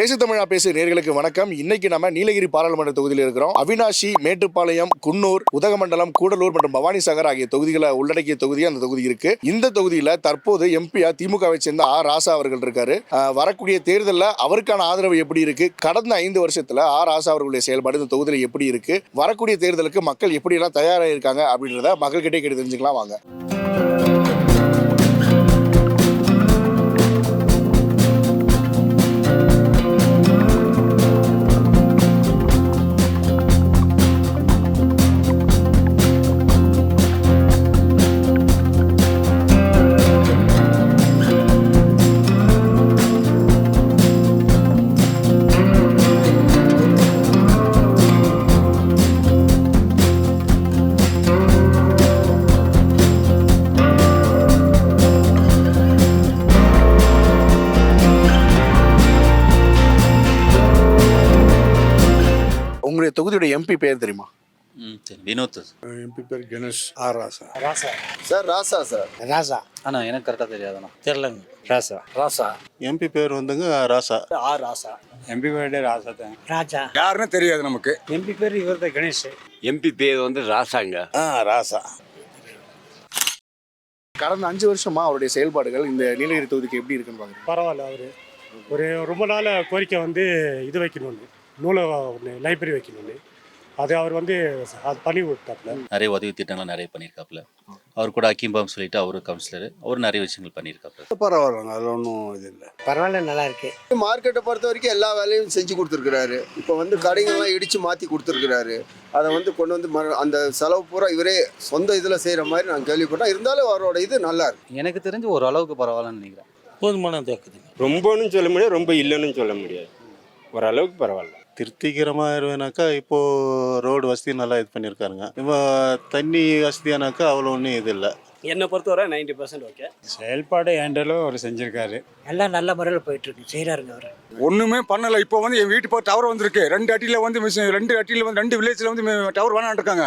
பேசு தமிழா பேசு நேர்களுக்கு வணக்கம். இன்னைக்கு நம்ம நீலகிரி பாராளுமன்ற தொகுதியில் இருக்கிறோம். அவினாஷி மேட்டுப்பாளையம் குன்னூர் உதகமண்டலம் கூடலூர் மற்றும் பவானி சாகர் ஆகிய தொகுதிகளை உள்ளடக்கிய தொகுதி அந்த தொகுதி இருக்கு. இந்த தொகுதியில தற்போது எம்பியா திமுகவை சேர்ந்த ஆர் ராசா அவர்கள் இருக்காரு. வரக்கூடிய தேர்தலில் அவருக்கான ஆதரவு எப்படி இருக்கு? கடந்த ஐந்து வருஷத்துல ஆர் ராசா அவர்களுடைய செயல்பாடு இந்த தொகுதியில் எப்படி இருக்கு? வரக்கூடிய தேர்தலுக்கு மக்கள் எப்படி எல்லாம் தயாராக இருக்காங்க அப்படின்றத மக்கள்கிட்டே கேட்டு தெரிஞ்சுக்கலாம் வாங்க. உங்களுடைய தொகுதியுடைய எம்பி பேர் தெரியுமா? ம் சரி. வினோத் எம்பி பேர் Ganesh. R Raja. Raja. Sir Raja sir. Raja. அண்ணா எனக்கு கரெக்டாக தெரியாதுண்ணா. தெரிலங்க ராசா. ராசா. எம்பி பேர் வந்துங்க ராசா. ஆர் ராசா. எம்பி பேர் ராசா தான். ராஜா. யாருன்னு தெரியாது நமக்கு. எம்பி பேர் இவர் தான் கணேஷ் எம்பி பேர் வந்து ராசாங்க. ஆ ராசா. கடந்த அஞ்சு வருஷமா அவருடைய செயல்பாடுகள் இந்த நீலகிரி தொகுதிக்கு எப்படி இருக்குன்னு பாக்குறேன் பரவாயில்ல அவர். ஒரு ரொம்ப நாள் கோரிக்கை வந்து இது வைக்கணும்னு. நூலகம் ஒன்று லைப்ரரி வைக்கணும்னு. அது அவர் வந்து அது பண்ணி விட்டாப்ல நிறைய உதவி திட்டங்கள் நிறைய பண்ணியிருக்காப்புல. அவர் கூட அக்கீம்பாம் சொல்லிட்டு அவரு கவுன்சிலர். அவர் நிறைய விஷயங்கள் பண்ணியிருக்காப்புல. பரவாயில்லைங்க அதில் ஒன்றும் இது இல்லை. பரவாயில்ல நல்லா இருக்கு. மார்க்கெட்டை பொறுத்த வரைக்கும் எல்லா வேலையும் செஞ்சு கொடுத்துருக்குறாரு. இப்போ வந்து கடைகள்லாம் இடித்து மாற்றி கொடுத்துருக்குறாரு. அதை வந்து கொண்டு வந்து மறு அந்த செலவு பூரா இவரே சொந்த இதில் செய்கிற மாதிரி நான் கேள்விப்பட்டேன். இருந்தாலும் அவரோட இது நல்லா இருக்கு. எனக்கு தெரிஞ்சு ஒரு அளவுக்கு பரவாயில்லன்னு நினைக்கிறேன். போதுமான ரொம்பன்னு சொல்ல முடியாது ரொம்ப இல்லைன்னு சொல்ல முடியாது. ஓரளவுக்கு பரவாயில்ல. திருப்திகரமாக இருவேனாக்கா இப்போது ரோடு வசதி நல்லா இது பண்ணியிருக்காருங்க. இப்போ தண்ணி வசதியானாக்கா அவ்வளோ ஒன்றும் இது இல்லை. என்னை பொறுத்தவரை நைன்டி பர்சன்ட் ஓகே. செயல்பாடு ஏண்டலும் அவர் செஞ்சிருக்காரு. எல்லாம் நல்ல முறையில் போயிட்டு இருக்கு செய்கிறாருங்க அவர். ஒண்ணுமே பண்ணல. இப்போ வந்து என் வீட்டு பக்கம் டவர் வந்திருக்கு. ரெண்டு அட்டியில வந்து மிஷின் ரெண்டு அட்டியில வந்து ரெண்டு வில்லேஜ்ல வந்து டவர் வேணான்னு இருக்காங்க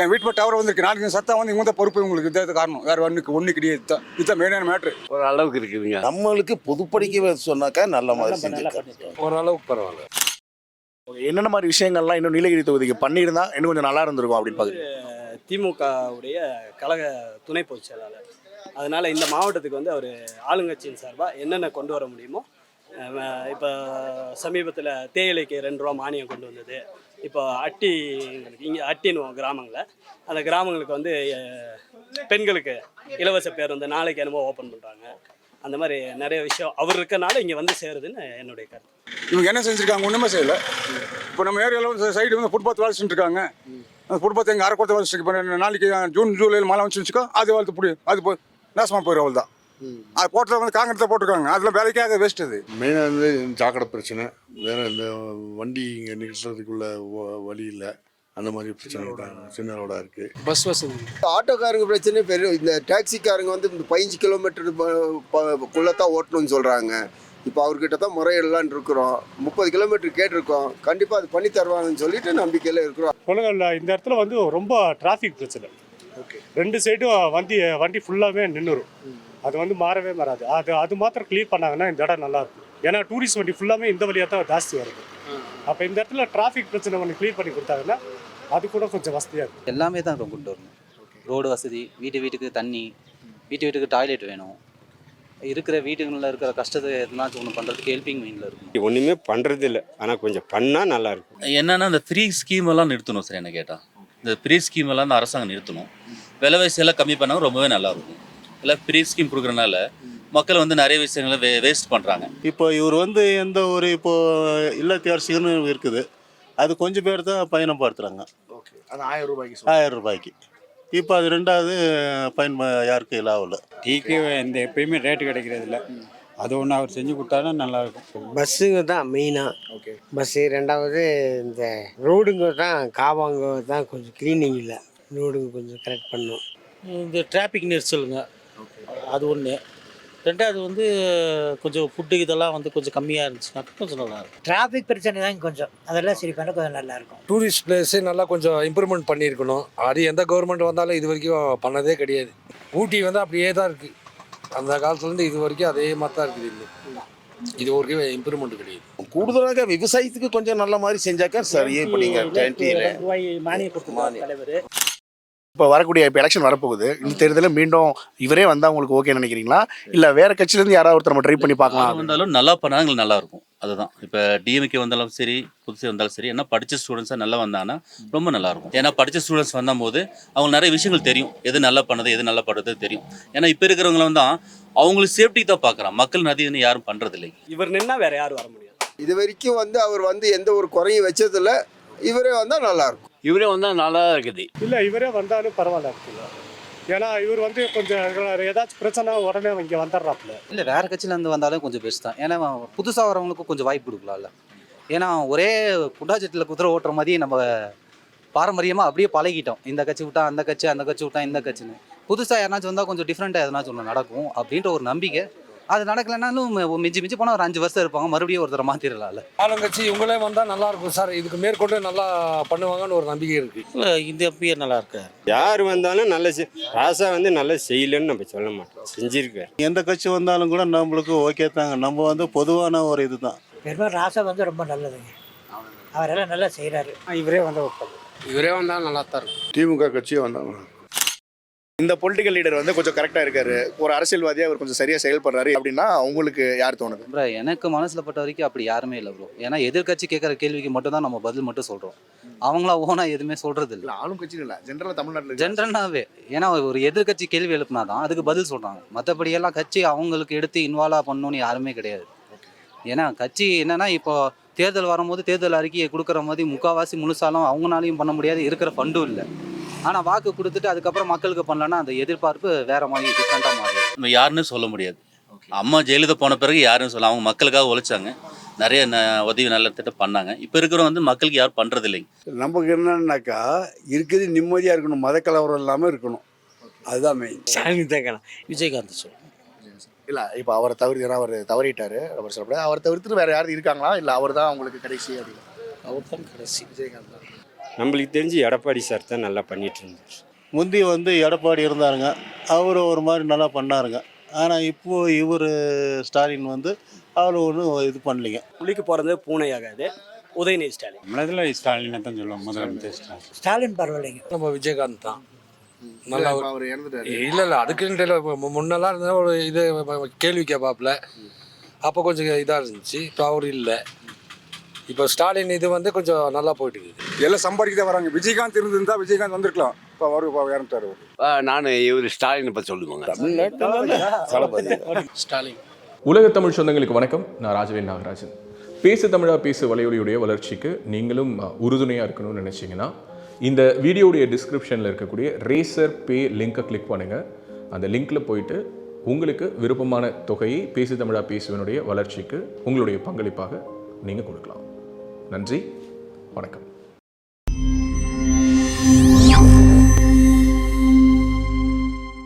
என் வீட்டு பக்கம் டவர் வந்திருக்கு. நாளைக்கு சத்தம் வந்து இவங்க தான் பொறுப்பு. உங்களுக்கு இதான் காரணம். வேற ஒண்ணுக்கு ஒண்ணு கிடையாது. இதுதான் இதுதான் மெயினான மேட்ரு ஒரு அளவுக்கு இருக்குதுங்க. நம்மளுக்கு பொதுப்படிக்க சொன்னாக்கா நல்ல மாதிரி ஓரளவுக்கு பரவாயில்ல. என்னென்ன மாதிரி விஷயங்கள்லாம் இன்னும் நீலகிரி தொகுதிக்கு பண்ணியிருந்தா இன்னும் கொஞ்சம் நல்லா இருந்திருக்கும் அப்படின்னு பாக்குறேன் திமுகவுடைய கழக துணை பொதுச் செயலாளர். அதனால் இந்த மாவட்டத்துக்கு வந்து அவர் ஆளுங்கட்சியின் சார்பாக என்னென்ன கொண்டு வர முடியுமோ இப்போ சமீபத்தில் தேயிலைக்கு ரெண்டு ரூபா மானியம் கொண்டு வந்தது. இப்போ அட்டி இங்கே அட்டின்னு கிராமங்களில் அந்த கிராமங்களுக்கு வந்து பெண்களுக்கு இலவச பேர் வந்து நாளைக்கு என்னமோ ஓப்பன் பண்ணுறாங்க அந்த மாதிரி நிறைய விஷயம் அவர் இருக்கனால இங்கே வந்து சேருதுன்னு என்னுடைய கருத்து. இவங்க என்ன செஞ்சிருக்காங்க ஒண்ணுமே செய்யல. இப்போ நம்ம ஏரியாவில் வந்து சைடு வந்து ஃபுட்பாத் வேலை செஞ்சுருக்காங்க அந்த ஃபுட்பாத் எங்கள் அரைக்கோட்டை வேலை இப்போ நாளைக்கு ஜூன் ஜூலையில் மழை வந்து வச்சுக்கோ அது வளர்த்து பிடி அது போய் நாசமாக போயிடும் அவள் தான். அது போட்டதை வந்து காங்கிரத்தை போட்டிருக்காங்க. அதில் வேலைக்கே அது வேஸ்ட் அது. மெயினாக வந்து சாக்கடை பிரச்சனை. வேறு இந்த வண்டி இங்கே நிறுத்துறதுக்குள்ள வ- வழி இல்லை. அந்த மாதிரி பிரச்சனை தான் சின்ன ரோடாக இருக்குது பஸ் வசதி ஆட்டோக்காரங்க பிரச்சனை பெரிய இந்த டாக்ஸிக்காரங்க வந்து இந்த பதினஞ்சு கிலோமீட்டர் குள்ளே தான் ஓட்டணும்னு சொல்கிறாங்க இப்போ அவர்கிட்ட தான் முறையிடலான்னு இருக்கிறோம். முப்பது கிலோமீட்டர் கேட்டிருக்கோம். கண்டிப்பாக அது பண்ணி தருவாங்கன்னு சொல்லிட்டு நம்பிக்கையில் இருக்கிறோம். கொலகல்ல இந்த இடத்துல வந்து ரொம்ப டிராஃபிக் பிரச்சனை. ரெண்டு சைடும் வண்டி வண்டி ஃபுல்லாகவே நின்றுரும் அது வந்து மாறவே மாறாது. அது அது மாத்திரம் க்ளீன் பண்ணாங்கன்னா இந்த இடம் நல்லா இருக்கும். ஏன்னா டூரிஸ்ட் வண்டி ஃபுல்லாமே இந்த வழியாக தான் ஜாஸ்தி வருது. அப்போ இந்த இடத்துல டிராஃபிக் பிரச்சனை ஒன்று க்ளீன் பண்ணி கொடுத்தாங்கன்னா அது கூட கொஞ்சம் வசதியாக இருக்கும். எல்லாமே தான் கொண்டு வரணும். ரோடு வசதி வீட்டு வீட்டுக்கு தண்ணி வீட்டு வீட்டுக்கு டாய்லெட் வேணும். இருக்கிற வீட்டுகளில் இருக்கிற கஷ்டத்தை எதனாச்சும் ஒன்று பண்ணுறதுக்கு ஹெல்பிங் மைண்டில் இருக்கும். ஒண்ணுமே பண்றது இல்லை ஆனால் கொஞ்சம் பண்ணா நல்லா இருக்கும். என்னன்னா இந்த ஃப்ரீ ஸ்கீம் எல்லாம் நிறுத்தணும் சார் என்ன கேட்டால் இந்த ஃப்ரீ ஸ்கீம் எல்லாம் இந்த அரசாங்கம் நிறுத்தணும். விலைவாசி எல்லாம் கம்மி பண்ணால் ரொம்பவே நல்லா இருக்கும். எல்லாம் ஃப்ரீ ஸ்கீம் கொடுக்குறனால மக்கள் வந்து நிறைய விஷயங்களை வே வேஸ்ட் பண்ணுறாங்க இப்போ இவர் வந்து எந்த ஒரு இப்போ இல்லத்தரசிகள்னு இருக்குது. அது கொஞ்சம் பேர் தான் பயணப்படுத்துகிறாங்க ஓகே. அது ஆயிரம் ரூபாய்க்கு. ஆயிரம் ரூபாய்க்கு. இப்போ அது ரெண்டாவது பயன் யாருக்கும் இல்லாவில் டீக்கு இந்த எப்பயுமே ரேட்டு கிடைக்கிறது இல்லை அது ஒன்று அவர் செஞ்சு கொடுத்தாருன்னா நல்லா இருக்கும். பஸ்ஸுங்க தான் மெயினாக ஓகே பஸ்ஸு. ரெண்டாவது இந்த ரோடுங்க தான் காவாங்க தான் கொஞ்சம் க்ளீனிங் இல்லை ரோடுங்க கொஞ்சம் கரெக்ட் பண்ணும். இந்த டிராஃபிக் நெரிசலுங்க அது ஒன்று ரெண்டாவது வந்து கொஞ்சம் ஃபுட்டு இதெல்லாம் வந்து கொஞ்சம் கம்மியாக இருந்துச்சுன்னா கொஞ்சம் நல்லா இருக்கும். டிராஃபிக் பிரச்சனை தான் கொஞ்சம். அதெல்லாம் சரி பண்ண கொஞ்சம் நல்லா இருக்கும். டூரிஸ்ட் பிளேஸே நல்லா கொஞ்சம் இம்ப்ரூவ்மெண்ட் பண்ணியிருக்கணும். அது எந்த கவர்மெண்ட் வந்தாலும் இது வரைக்கும் பண்ணதே கிடையாது. ஊட்டி வந்து அப்படியே தான் இருக்குது அந்த காலத்துலேருந்து இது வரைக்கும் அதே மாதிரி தான் இருக்குது இன்னும். இது ஒரு இம்ப்ரூவ்மெண்ட் கிடையாது. கூடுதலாக விவசாயத்துக்கு கொஞ்சம் நல்ல மாதிரி செஞ்சாக்கா சரி. இப்போ நீங்கள் டுவெண்ட்டியில் மானியம். தலைவர். இப்போ வரக்கூடிய இப்போ எலெக்ஷன் வரப்போகுது. இந்த தேர்தலில் மீண்டும் இவரே வந்தால் உங்களுக்கு ஓகே நினைக்கிறீங்களா? இல்லை வேற கட்சியிலேருந்து யாராவது ஒருத்தர் நம்ம ட்ரை பண்ணி பார்க்கலாம் வந்தாலும் நல்லா பண்ணா எங்களுக்கு நல்லா இருக்கும். அதுதான். இப்போ டிஎம்கே வந்தாலும் சரி புதுசு வந்தாலும் சரி ஏன்னா படித்த ஸ்டூடெண்ட்ஸாக நல்லா வந்தாங்கன்னா ரொம்ப நல்லா இருக்கும். ஏன்னா படித்த ஸ்டூடெண்ட்ஸ் வந்தபோது அவங்க நிறைய விஷயங்கள் தெரியும். எது நல்லா பண்ணுது எது நல்லா பண்ணுறது தெரியும். ஏன்னா இப்போ இருக்கிறவங்கள வந்து அவங்களுக்கு சேஃப்டி தான் பார்க்குறான் மக்கள் நதின்னு யாரும் பண்ணுறதில்லை இவர் நின்னா வேற யாரும் வர முடியாது. இது வரைக்கும் வந்து அவர் வந்து எந்த ஒரு குறையும் வச்சதில்ல. இவரே வந்தால் நல்லாயிருக்கும் இவரே வந்தால் நல்லா இருக்குது. இல்லை இவரே வந்தாலும் பரவாயில்ல இருக்குல்ல. ஏன்னா இவர் வந்து கொஞ்சம் ஏதாச்சும் பிரச்சனை உடனே இங்கே வந்துடுறாப்புல. இல்லை வேற கட்சியிலேருந்து வந்தாலும் கொஞ்சம் பெஸ்ட் தான். ஏன்னா புதுசாக வரவங்களுக்கும் கொஞ்சம் வாய்ப்பு கொடுக்கலாம்ல. ஏன்னா ஒரே குண்டாச்சட்டில் குதிரை ஓட்டுற மாதிரி நம்ம பாரம்பரியமாக அப்படியே பழகிட்டோம். இந்த கட்சி விட்டா அந்த கட்சி அந்த கட்சி விட்டா இந்த கட்சின்னு. புதுசாக யாருனாச்சும் வந்தால் கொஞ்சம் டிஃப்ரெண்ட்டாக எதனாச்சும் ஒன்று நடக்கும் அப்படின்ற ஒரு நம்பிக்கை அது நடக்கலைனாலும் மிஞ்சி மிஞ்சி போனால் ஒரு அஞ்சு வருஷம் இருப்பாங்க. மறுபடியும் ஒருத்தரை மாற்றிடலாம்ல ஆளுங்கட்சி இவங்களே வந்தால் நல்லா இருக்கும். சார் இதுக்கு மேற்கொண்டு நல்லா பண்ணுவாங்கன்னு ஒரு நம்பிக்கை இருக்கு. இல்லை இந்த எம்பியே நல்லா இருக்கார். யார் வந்தாலும் நல்ல செய் ராசா வந்து நல்ல செய்யலன்னு நம்ம சொல்ல மாட்டோம். செஞ்சிருக்காரு. எந்த கட்சி வந்தாலும் கூட நம்மளுக்கு ஓகே தாங்க. நம்ம வந்து பொதுவான ஒரு இதுதான். பெருமாள் ராசா வந்து ரொம்ப நல்லதுங்க. அவரெல்லாம் நல்லா செய்கிறாரு இவரே வந்து வைப்பாங்க இவரே வந்தாலும் நல்லா தான் இருக்கும். திமுக கட்சியே வந்தாங்க இந்த பொலிட்டிக்கல் லீடர் வந்து கொஞ்சம் கரெக்டாக இருக்காரு. ஒரு அரசியல்வாதியாக அவர் கொஞ்சம் சரியாக செயல்படுறாரு அப்படின்னா உங்களுக்கு யார் தோணுது? ப்ரோ எனக்கு மனசில் பட்ட வரைக்கும் அப்படி யாருமே இல்லை ப்ரோ. ஏன்னா எதிர்க்கட்சி கேட்குற கேள்விக்கு மட்டும் தான் நம்ம பதில் மட்டும் சொல்கிறோம் அவங்களா ஓனாக எதுவுமே சொல்கிறது இல்லை ஆளும் கட்சின்னு இல்லை. ஜென்ரலாக தமிழ்நாட்டில் ஜென்ரல்னாவே ஏன்னா ஒரு எதிர்க்கட்சி கேள்வி எழுப்புனா தான் அதுக்கு பதில் சொல்கிறாங்க மற்றபடி எல்லாம் கட்சி அவங்களுக்கு எடுத்து இன்வால்வ் பண்ணணும்னு யாருமே கிடையாது. ஏன்னா கட்சி என்னன்னா இப்போ தேர்தல் வரும்போது தேர்தல் அறிக்கையை கொடுக்குற மாதிரி முக்கால்வாசி முழுசாலும் அவங்களாலையும் பண்ண முடியாது. இருக்கிற ஃபண்டும் இல்லை. ஆனால் வாக்கு கொடுத்துட்டு அதுக்கப்புறம் மக்களுக்கு பண்ணலன்னா அந்த எதிர்பார்ப்பு வேற மாதிரி டிஃப்ரெண்ட்டாக மாறுது நம்ம யாருன்னு சொல்ல முடியாது. அம்மா ஜெயலலிதா போன பிறகு யாருன்னு சொல்ல அவங்க மக்களுக்காக உழைச்சாங்க. நிறைய ந- உதவி நல்ல திட்டம் பண்ணாங்க. இப்போ இருக்கிறவங்க வந்து மக்களுக்கு யாரும் பண்ணுறதில்லை நமக்கு என்னன்னாக்கா இருக்குது நிம்மதியாக இருக்கணும். மத கலவரம் இல்லாமல் இருக்கணும் அதுதான் மெயின் விஜயகாந்த் சொல்லுங்கள் இல்லை இப்போ அவரை தவிர அவர் தவறிட்டாரு. அவர் சொல்லக்கூடாது அவர் தவிர்த்து வேற யாரும் இருக்காங்களா? இல்லை அவர் தான் உங்களுக்கு கடைசி அப்படின்னு. அவர் தான் கடைசி. விஜயகாந்த் தான். நம்மளுக்கு தெரிஞ்சு எடப்பாடி சார் தான் நல்லா பண்ணிட்டு இருந்தார். முந்தி வந்து எடப்பாடி இருந்தாருங்க. அவர் ஒரு மாதிரி நல்லா பண்ணாருங்க. ஆனால் இப்போ இவர் ஸ்டாலின் வந்து அவர் ஒன்றும் இது பண்ணலைங்க. புலிக்கு போகிறது பூனை ஆகாது உதயநிதி ஸ்டாலின். நம்மளதில் ஸ்டாலினை தான் சொல்லுவோம் முதலமைச்சர் ஸ்டாலின். ஸ்டாலின் பரவாயில்லைங்க. நம்ம விஜயகாந்த் தான். நல்லா அவர் இல்லை இல்லை அதுக்குன்ட்டு முன்னெல்லாம் இருந்த ஒரு இது கேள்வி கேட்பாப்புல. அப்போ கொஞ்சம் இதாக இருந்துச்சு. இப்போ அவர் இல்லை. இப்போ ஸ்டாலின் இது வந்து கொஞ்சம் நல்லா போயிட்டு இருக்குது எல்லாம் சம்பாதிக்க தான் வராங்க. விஜயகாந்த் இருந்திருந்தா விஜயகாந்த் வந்திருக்கலாம். இப்போ அவர் இப்போ இறந்துட்டார். நான் இவர் ஸ்டாலினை பற்றி சொல்லுவாங்க. ஸ்டாலின். உலக தமிழ் சொந்தங்களுக்கு வணக்கம். நான் ராஜவேல் நாகராஜன். பேசு தமிழா பேசு வலையொலியுடைய வளர்ச்சிக்கு நீங்களும் உறுதுணையாக இருக்கணும்னு நினச்சிங்கன்னா இந்த வீடியோடைய டிஸ்கிரிப்ஷனில் இருக்கக்கூடிய ரேசர் பே லிங்கை கிளிக் பண்ணுங்கள் அந்த லிங்க்கில் போயிட்டு உங்களுக்கு விருப்பமான தொகையை பேசு தமிழா பேசுவனுடைய வளர்ச்சிக்கு உங்களுடைய பங்களிப்பாக நீங்கள் கொடுக்கலாம். நன்றி. வணக்கம்.